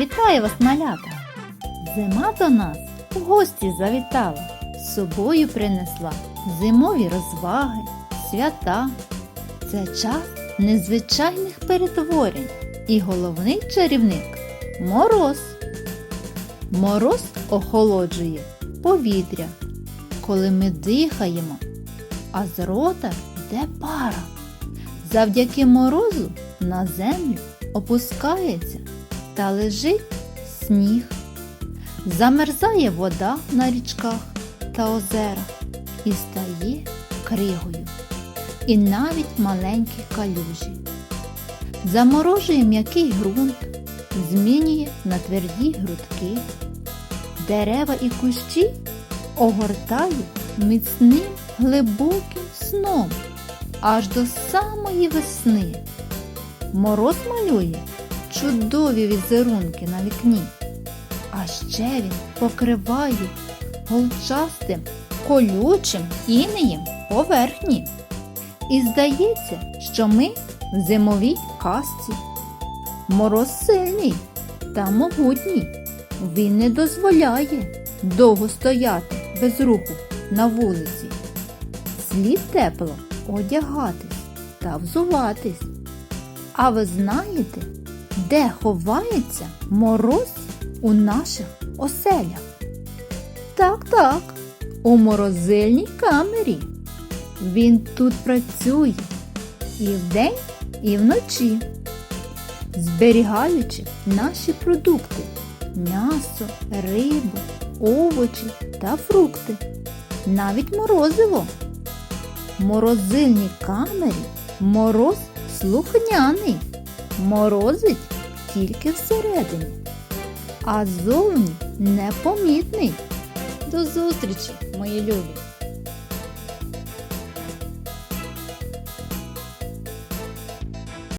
Вітаю вас, малята! Зима до нас у гості завітала, з собою принесла зимові розваги, свята. Це час незвичайних перетворень і головний чарівник мороз. Мороз охолоджує повітря, коли ми дихаємо, а з рота йде пара. Завдяки морозу на землю опускається та лежить сніг. Замерзає вода на річках та озерах і стає кригою, і навіть маленькі калюжі. Заморожує м'який ґрунт, змінює на тверді грудки. Дерева і кущі огортає міцним глибоким сном аж до самої весни. Мороз малює чудові візерунки на вікні, а ще він покриває голчастим, колючим інеєм поверхні. І здається, що ми в зимовій казці. Мороз сильний та могутній. Він не дозволяє довго стояти без руху на вулиці. Слід тепло одягатись та взуватись. А ви знаєте, де ховається мороз у наших оселях? Так, так, у морозильній камері. Він тут працює і вдень, і вночі, зберігаючи наші продукти м'ясо, рибу, овочі та фрукти, навіть морозиво. В морозильній камері мороз слухняний, морозить тільки всередині, а зовні непомітний. До зустрічі, мої любі!